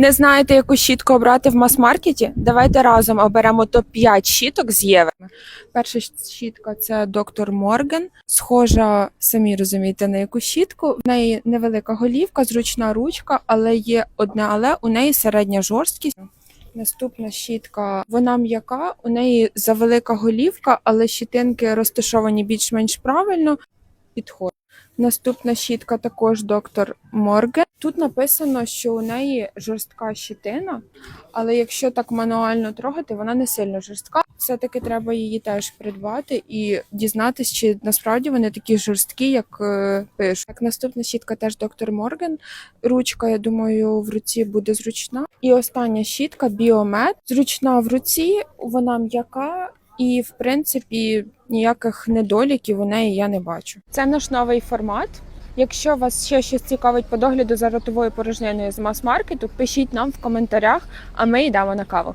Не знаєте, яку щітку обрати в мас-маркеті? Давайте разом оберемо топ-5 щіток з Єви. Перша щітка це доктор Морген. Схожа, самі розумієте, на яку щітку. В неї невелика голівка, зручна ручка, але є одне але у неї середня жорсткість. Наступна щітка, вона м'яка, у неї завелика голівка, але щітинки розташовані більш-менш правильно. Підходить. Наступна щітка також доктор Морген. Тут написано, що у неї жорстка щитина, але якщо так мануально трогати, вона не сильно жорстка. Все-таки треба її теж придбати і дізнатись, чи насправді вони такі жорсткі, як е, пишуть. Так, наступна щітка теж доктор Морген. Ручка, я думаю, в руці буде зручна. І остання щітка Біомед. Зручна в руці, вона м'яка. І, в принципі, ніяких недоліків у неї я не бачу. Це наш новий формат. Якщо вас ще щось цікавить по догляду за ротовою порожниною з мас-маркету, пишіть нам в коментарях, а ми йдемо на каву.